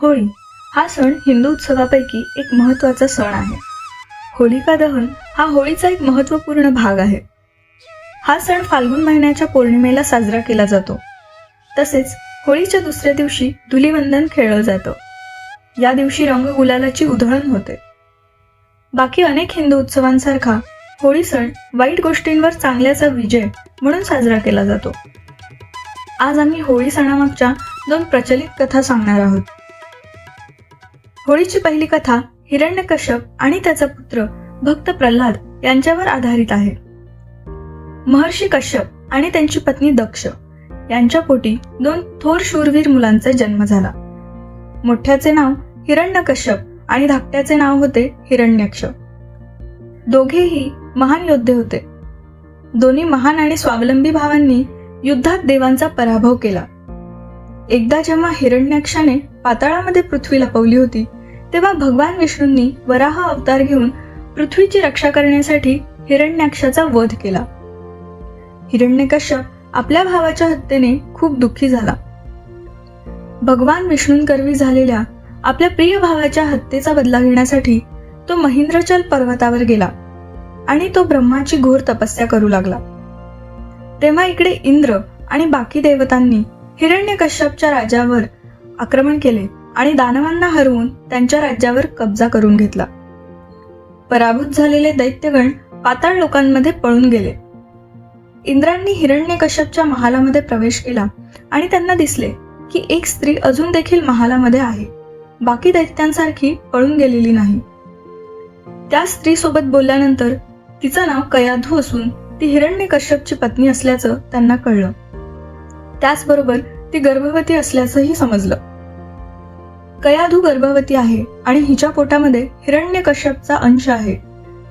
होळी हा सण हिंदू उत्सवापैकी एक महत्त्वाचा सण आहे. होलिका दहन हा होळीचा एक महत्त्वपूर्ण भाग आहे. हा सण फाल्गुन महिन्याच्या पौर्णिमेला साजरा केला जातो. तसेच होळीच्या दुसऱ्या दिवशी धुलीवंदन खेळलं जातं. या दिवशी रंग गुलालाची उधळण होते. बाकी अनेक हिंदू उत्सवांसारखा होळी सण वाईट गोष्टींवर चांगल्याचा विजय म्हणून साजरा केला जातो. आज आम्ही होळी सणामागच्या दोन प्रचलित कथा सांगणार आहोत. होळीची पहिली कथा हिरण्यकश्यप आणि त्याचा पुत्र भक्त प्रल्हाद यांच्यावर आधारित आहे. महर्षी कश्यप आणि त्यांची पत्नी दक्ष यांच्या पोटी दोन थोर शूरवीर मुलांचा जन्म झाला. मोठ्याचे नाव हिरण्यकश्यप आणि धाकट्याचे नाव होते हिरण्यक्ष. दोघेही महान योद्धे होते. दोन्ही महान आणि स्वावलंबी भावांनी युद्धात देवांचा पराभव केला. एकदा जेव्हा हिरण्याक्षाने पाताळामध्ये पृथ्वी लपवली होती तेव्हा भगवान विष्णूंनी वराह अवतार घेऊन पृथ्वीची रक्षा करण्यासाठी हिरण्याक्षाचा वध केला. हिरण्यकश्यप आपल्या भावाच्या हत्येने खूप दुःखी झाला. भगवान विष्णूंकरवी झालेल्या आपल्या प्रिय भावाच्या हत्येचा बदला घेण्यासाठी तो महिंद्रचल पर्वतावर गेला आणि तो ब्रह्माची घोर तपस्या करू लागला. तेव्हा इकडे इंद्र आणि बाकी देवतांनी हिरण्यकश्यपच्या राजावर आक्रमण केले. आणि दानवांना हरवून त्यांच्या राज्यावर कब्जा करून घेतला. पराभूत झालेले दैत्यगण पाताळ लोकांमध्ये पळून गेले. इंद्रांनी हिरण्यकश्यपच्या महालामध्ये प्रवेश केला आणि त्यांना दिसले की एक स्त्री अजून देखील महालामध्ये आहे. बाकी दैत्यांसारखी पळून गेलेली नाही. त्या स्त्रीसोबत बोलल्यानंतर तिचं नाव कयाधू असून ती हिरण्यकश्यपची पत्नी असल्याचं त्यांना कळलं. त्याचबरोबर ती गर्भवती असल्याचंही समजलं. कयाधू गर्भवती आहे आणि हिच्या पोटामध्ये हिरण्यकश्यपचा अंश आहे.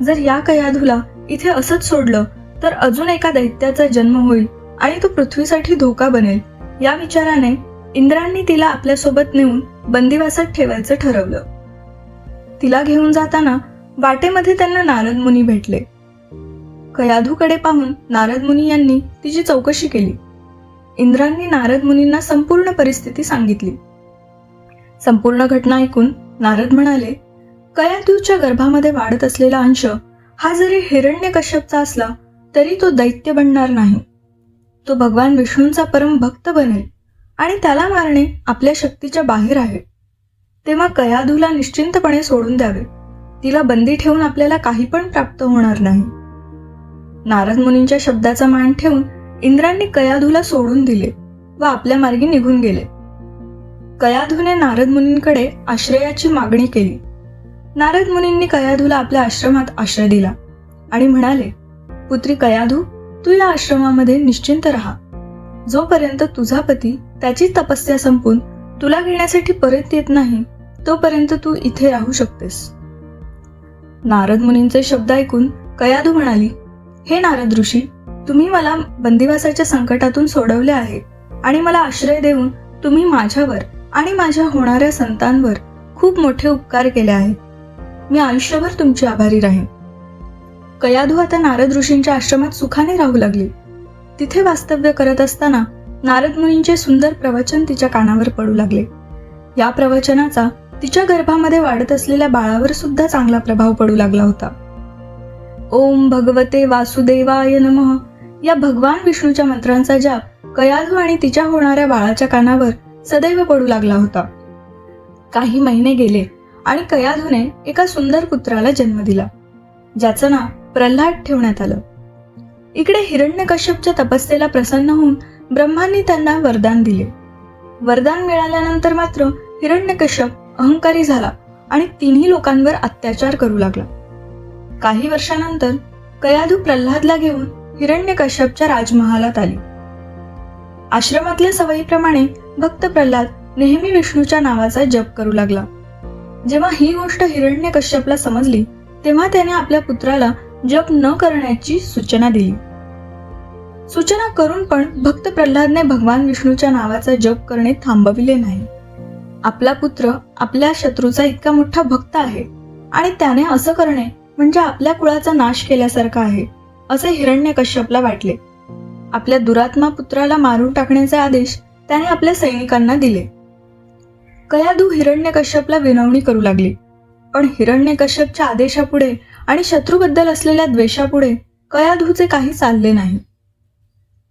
जर या कयाधूला इथे असंच सोडलं तर अजून एका दैत्याचा जन्म होईल आणि तो पृथ्वीसाठी धोका बनेल. या विचाराने इंद्रांनी तिला आपल्यासोबत नेऊन बंदिवासात ठेवायचं ठरवलं. तिला घेऊन जाताना वाटेमध्ये त्यांना नारद मुनी भेटले. कयाधूकडे पाहून नारद मुनी यांनी तिची चौकशी केली. इंद्रांनी नारद मुनींना संपूर्ण परिस्थिती सांगितली. संपूर्ण घटना ऐकून नारद म्हणाले कयाधूच्या गर्भामध्ये वाढत असलेला अंश हा जरी हिरण्यकश्यपचा असला तरी तो दैत्य बनणार नाही. तो भगवान विष्णूंचा परम भक्त बनेल आणि त्याला मारणे आपल्या शक्तीच्या बाहेर आहे. तेव्हा कयाधूला निश्चिंतपणे सोडून द्यावे. तिला बंदी ठेवून आपल्याला काही पण प्राप्त होणार नाही. नारद मुनींच्या शब्दाचा मान ठेवून इंद्रांनी कयाधूला सोडून दिले व आपल्या मार्गी निघून गेले. कयाधूने नारद मुनींकडे आश्रयाची मागणी केली. नारद मुनींनी कयाधूला आपल्या आश्रमात आश्रय दिला आणि म्हणाले पुत्री कयाधू तू या आश्रमामध्ये निश्चिंत राहा. जोपर्यंत तुझा पती त्याची तपस्या संपून तुला घेण्यासाठी परत येत नाही तोपर्यंत तू इथे राहू शकतेस. नारद मुनींचे शब्द ऐकून कयाधू म्हणाली हे नारद ऋषी तुम्ही मला बंदिवासाच्या संकटातून सोडवले आहे आणि मला आश्रय देऊन तुम्ही माझ्यावर आणि माझ्या होणाऱ्या संतांवर खूप मोठे उपकार केले आहेत. मी आयुष्यभर तुमची आभारी राहीन. कयाधू आता नारद ऋषींच्या आश्रमात सुखाने राहू लागली. तिथे वास्तव्य करत असताना नारद मुनींचे सुंदर प्रवचन तिच्या कानावर पडू लागले. या प्रवचनाचा तिच्या गर्भामध्ये वाढत असलेल्या बाळावर सुद्धा चांगला प्रभाव पडू लागला होता. ओम भगवते वासुदेवाय नमः. या भगवान विष्णूच्या मंत्रांचा जाप कयाधू आणि तिच्या होणाऱ्या बाळाच्या कानावर सदैव पडू लागला होता. काही महिने गेले आणि कयाधूने एका सुंदर पुत्राला जन्म दिला ज्याचं नाव प्रल्हाद ठेवण्यात आलं. इकडे हिरण्यकश्यपच्या तपस्येला प्रसन्न होऊन ब्रह्मांनी त्यांना वरदान दिले. वरदान मिळाल्यानंतर मात्र हिरण्यकश्यप अहंकारी झाला आणि तिन्ही लोकांवर अत्याचार करू लागला. काही वर्षानंतर कयाधू प्रल्हादला घेऊन हिरण्यकश्यपच्या राजमहालात आली. आश्रमातल्या सवयीप्रमाणे भक्त प्रल्हाद नेहमी विष्णूच्या नावाचा जप करू लागला. जेव्हा ही गोष्ट हिरण्यकश्यपला समजली तेव्हा त्याने आपल्या पुत्राला जप न करण्याची सूचना दिली. सूचना करून पण भक्त प्रल्हादने भगवान विष्णूच्या नावाचा जप करणे थांबविले नाही. आपला पुत्र आपल्या शत्रूचा इतका मोठा भक्त आहे आणि त्याने असं करणे म्हणजे आपल्या कुळाचा नाश केल्यासारखा आहे असे हिरण्यकश्यपला वाटले. आपल्या दुरात्मा पुत्राला मारून टाकण्याचे आदेश त्याने आपल्या सैनिकांना दिले. कयाधू हिरण्यकश्यपला विनवणी करू लागली. पण हिरण्यकश्यपच्या आदेशापुढे आणि शत्रूबद्दल असलेल्या द्वेषापुढे कयाधूचे काही चालले नाही.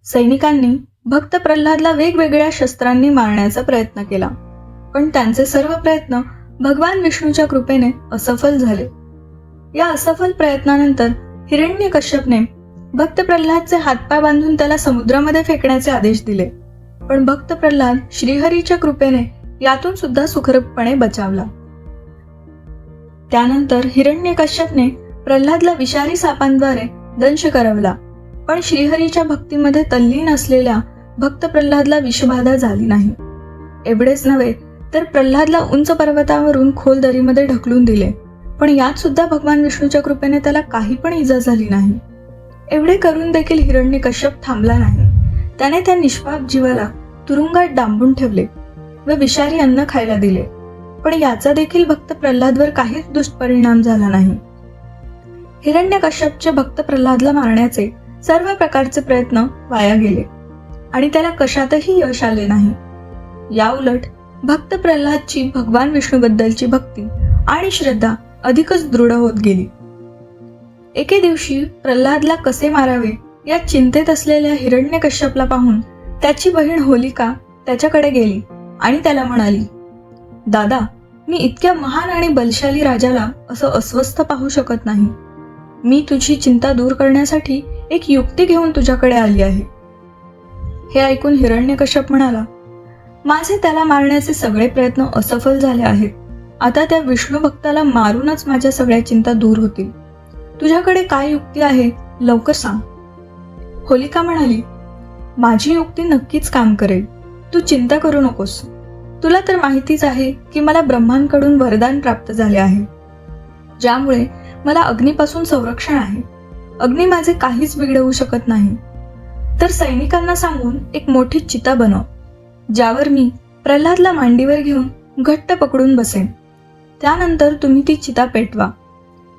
सैनिकांनी भक्त प्रल्हादला वेगवेगळ्या शस्त्रांनी मारण्याचा प्रयत्न केला. पण त्यांचे सर्व प्रयत्न भगवान विष्णूच्या कृपेने असफल झाले. या असफल प्रयत्नानंतर हिरण्यकश्यपने भक्त प्रल्हादचे हातपाय बांधून त्याला समुद्रामध्ये फेकण्याचे आदेश दिले. पण भक्त प्रल्हाद श्रीहरीच्या कृपेने यातून सुद्धा सुखरूपपणे बचावला. त्यानंतर हिरण्यकश्यपने प्रल्हादला विषारी सापांद्वारे दंश करवला पण श्रीहरीच्या भक्तीमध्ये तल्लीन असलेल्या भक्त प्रल्हादला विषबाधा झाली नाही. एवढेच नव्हे तर प्रल्हादला उंच पर्वतावरून खोल दरीमध्ये ढकलून दिले पण यात सुद्धा भगवान विष्णूच्या कृपेने त्याला काही पण इजा झाली नाही. एवढे करून देखील हिरण्यकश्यप थांबला नाही. त्याने त्या निष्पाप जीवाला तुरुंगात डांबून ठेवले व विषारी अन्न खायला दिले. पण याचा देखील भक्त प्रल्हादवर काहीच दुष्परिणाम झाला नाही. हिरण्यकश्यपचे भक्त प्रल्हादला मारण्याचे सर्व प्रकारचे प्रयत्न वाया गेले आणि त्याला कशातही यश आले नाही. या उलट भक्त प्रल्हादची भगवान विष्णूबद्दलची भक्ती आणि श्रद्धा अधिकच दृढ होत गेली. एके दिवशी प्रल्हादला कसे मारावे या चिंतेत असलेल्या हिरण्यकश्यपला पाहून त्याची बहीण होलिका त्याच्याकडे गेली आणि त्याला म्हणाली दादा मी इतक्या महान आणि बलशाली राजाला असं अस्वस्थ पाहू शकत नाही. मी तुझी चिंता दूर करण्यासाठी एक युक्ती घेऊन तुझ्याकडे आली आहे. हे ऐकून हिरण्यकश्यप म्हणाला माझे त्याला मारण्याचे सगळे प्रयत्न असफल झाले आहेत. आता त्या विष्णू भक्ताला मारूनच माझ्या सगळ्या चिंता दूर होतील. तुझ्याकडे काय युक्ती आहे लवकर सांग. होलिका म्हणाली माझी युक्ती नक्कीच काम करेल. तू चिंता करू नकोस. तुला तर माहितीच आहे की मला ब्रह्मांकडून वरदान प्राप्त झाले आहे. ज्यामुळे मला अग्नीपासून संरक्षण आहे. अग्नी माझे काहीच बिघडवू शकत नाही. तर सैनिकांना सांगून एक मोठी चिता बनव ज्यावर मी प्रल्हादला मांडीवर घेऊन घट्ट पकडून बसेन. त्यानंतर तुम्ही ती चिता पेटवा.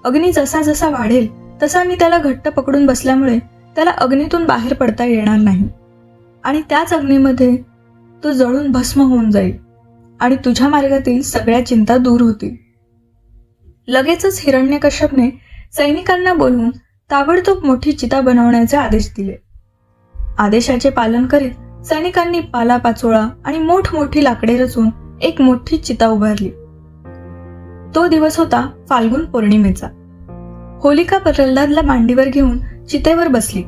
अग्नी जसा जसा वाढेल तसा मी त्याला घट्ट पकडून बसल्यामुळे त्याला अग्नीतून बाहेर पडता येणार नाही. आणि त्याच अग्नीमध्ये तो जळून भस्म होऊन जाईल आणि तुझ्या मार्गातील सगळ्या चिंता दूर होतील. लगेचच हिरण्यकश्यपने सैनिकांना बोलवून ताबडतोब मोठी चिता बनवण्याचे आदेश दिले. आदेशाचे पालन करीत सैनिकांनी पालापाचोळा आणि मोठमोठी लाकडे रचून एक मोठी चिता उभारली. तो दिवस होता फाल्गुन पौर्णिमेचा. होलिका प्रल्हादला मांडीवर घेऊन चितेवर बसली.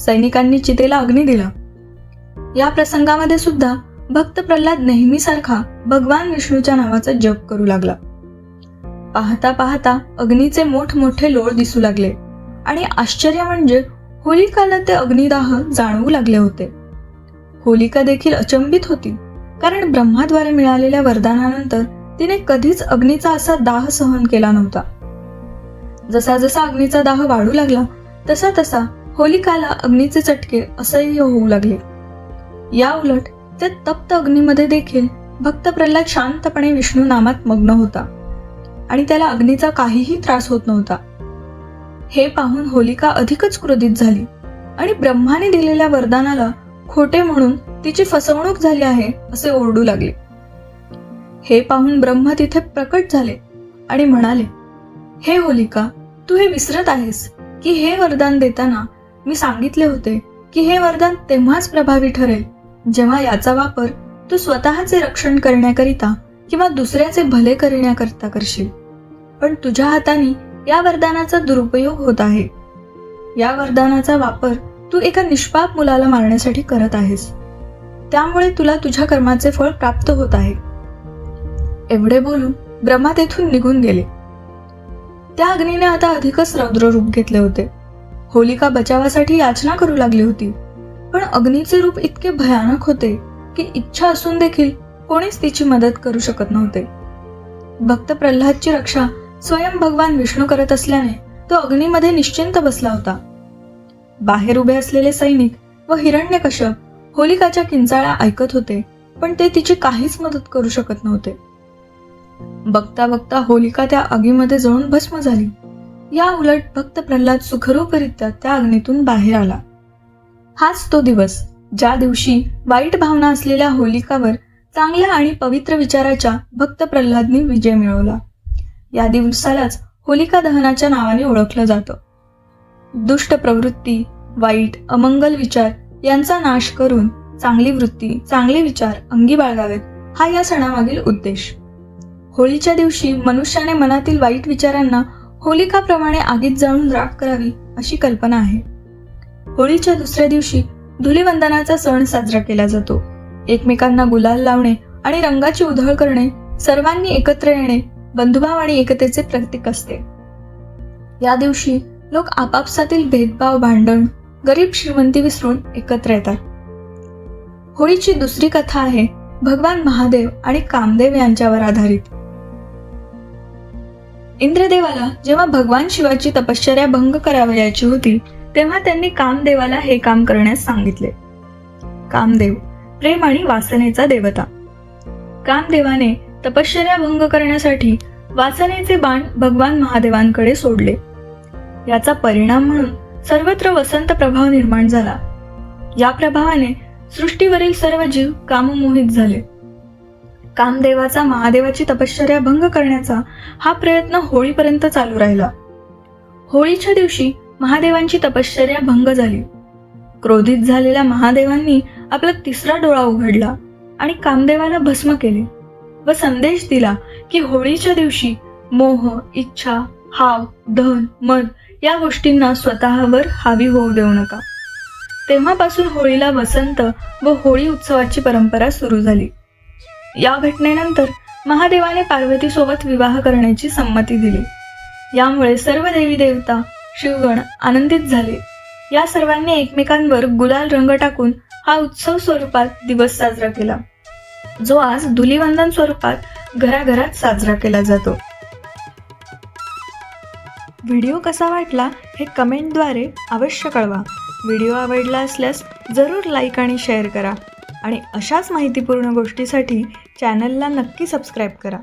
सैनिकांनी चितेला अग्नी दिला. या प्रसंगामध्ये सुद्धा भक्त प्रल्हाद नेहमीसारखा भगवान विष्णूच्या नावाचा जप करू लागला. पाहता पाहता अग्नीचे मोठमोठे लोळ दिसू लागले आणि आश्चर्य म्हणजे होलिकाला ते अग्निदाह जाणवू लागले होते. होलिका देखील अचंबित होती कारण ब्रह्माद्वारे मिळालेल्या वरदानानंतर तिने कधीच अग्नीचा असा दाह सहन केला नव्हता. जसा जसा अग्नीचा दाह वाढू लागला तसा तसा होलिकाला अग्नीचे चटके असह्य होऊ लागले. या उलट त्या तप्त अग्नीमध्ये देखील भक्त प्रल्हाद शांतपणे विष्णू नामात मग्न होता आणि त्याला अग्नीचा काहीही त्रास होत नव्हता. हे पाहून होलिका अधिकच क्रोधित झाली आणि ब्रह्माने दिलेल्या वरदानाला खोटे म्हणून तिची फसवणूक झाली आहे असे ओरडू लागले. हे पाहून ब्रह्म तिथे प्रकट झाले आणि म्हणाले हे होलिका तू हे विसरत आहेस. की हे वरदान देताना मी सांगितले होते की हे वरदान तेव्हाच प्रभावी ठरेल जेव्हा याचा वापर तू स्वतःचे रक्षण करण्याकरिता किंवा दुसऱ्याचे भले करण्याकरिता करशील. पण तुझ्या हाताने या वरदानाचा दुरुपयोग होत आहे. या वरदानाचा वापर तू एका निष्पाप मुलाला मारण्यासाठी करत आहेस. त्यामुळे तुला तुझ्या कर्माचे फळ प्राप्त होत आहे. एवढे बोलून ब्रह्मा तेथून निघून गेले. त्या अग्नीने आता अधिकच रौद्र रूप घेतले होते. होलिका बचावासाठी याचना करू लागली होती. पण अग्नीचे रूप इतके भयानक होते की इच्छा असून देखील कोणीच तिची मदत करू शकत नव्हते. भक्त प्रल्हादची रक्षा स्वयं भगवान विष्णू करत असल्याने तो अग्नीमध्ये निश्चिंत बसला होता. बाहेर उभे असलेले सैनिक व हिरण्यकश्यप होलिकाच्या किंचाळ्या ऐकत होते पण ते तिची काहीच मदत करू शकत नव्हते. बघता बघता होलिका त्या आगीमध्ये जळून भस्म झाली. या उलट भक्त प्रल्हाद सुखरूपरित्या त्या अग्नीतून बाहेर आला. हाच तो दिवस ज्या दिवशी वाईट भावना असलेल्या होलिकावर चांगल्या आणि पवित्र विचाराच्या भक्त प्रल्हादने विजय मिळवला. या दिवसालाच होलिका दहनाच्या नावाने ओळखलं जातं. दुष्ट प्रवृत्ती वाईट अमंगल विचार यांचा नाश करून चांगली वृत्ती चांगले विचार अंगी बाळगावेत हा या सणामागील उद्देश. होळीच्या दिवशी मनुष्याने मनातील वाईट विचारांना होलिकाप्रमाणे आगीत जाळून राख करावी अशी कल्पना आहे. होळीच्या दुसऱ्या दिवशी धुलीवंदनाचा सण साजरा केला जातो. एकमेकांना गुलाल लावणे आणि रंगाची उधळ करणे सर्वांनी एकत्र येणे बंधुभाव आणि एकतेचे प्रतीक असते. या दिवशी लोक आपापसातील भेदभाव भांडण गरीब श्रीमंती विसरून एकत्र येतात. होळीची दुसरी कथा आहे भगवान महादेव आणि कामदेव यांच्यावर आधारित. इंद्रदेवाला जेव्हा भगवान शिवाची तपश्चर्या भंग करावयाची होती तेव्हा त्यांनी कामदेवाला हे काम करण्यास सांगितले. कामदेव प्रेम आणि वासनेचा देवता. कामदेवाने तपश्चर्या भंग करण्यासाठी वासनेचे बाण भगवान महादेवांकडे सोडले. याचा परिणाम म्हणून सर्वत्र वसंत प्रभाव निर्माण झाला. या प्रभावाने सृष्टीवरील सर्व जीव काममोहित झाले. कामदेवाचा महादेवाची तपश्चर्या भंग करण्याचा हा प्रयत्न होळीपर्यंत चालू राहिला. होळीच्या दिवशी महादेवांची तपश्चर्या भंग झाली. क्रोधित झालेल्या महादेवांनी आपला तिसरा डोळा उघडला आणि कामदेवाला भस्म केले व संदेश दिला की होळीच्या दिवशी मोह इच्छा हाव धन मद या गोष्टींना स्वतःवर हावी होऊ देऊ नका. तेव्हापासून होळीला वसंत व होळी उत्सवाची परंपरा सुरू झाली. या घटनेनंतर महादेवाने पार्वतीसोबत विवाह करण्याची संमती दिली. यामुळे सर्व देवी देवता शिवगण आनंदित झाले. या सर्वांनी एकमेकांवर गुलाल रंग टाकून हा उत्सव स्वरूपात दिवस साजरा केला. जो आज धुलीवंदन स्वरूपात घराघरात साजरा केला जातो. व्हिडिओ कसा वाटला हे कमेंटद्वारे अवश्य कळवा. व्हिडिओ आवडला असल्यास जरूर लाईक आणि शेअर करा. आणि अशाच माहितीपूर्ण गोष्टीसाठी चॅनलला नक्की सबस्क्राईब करा.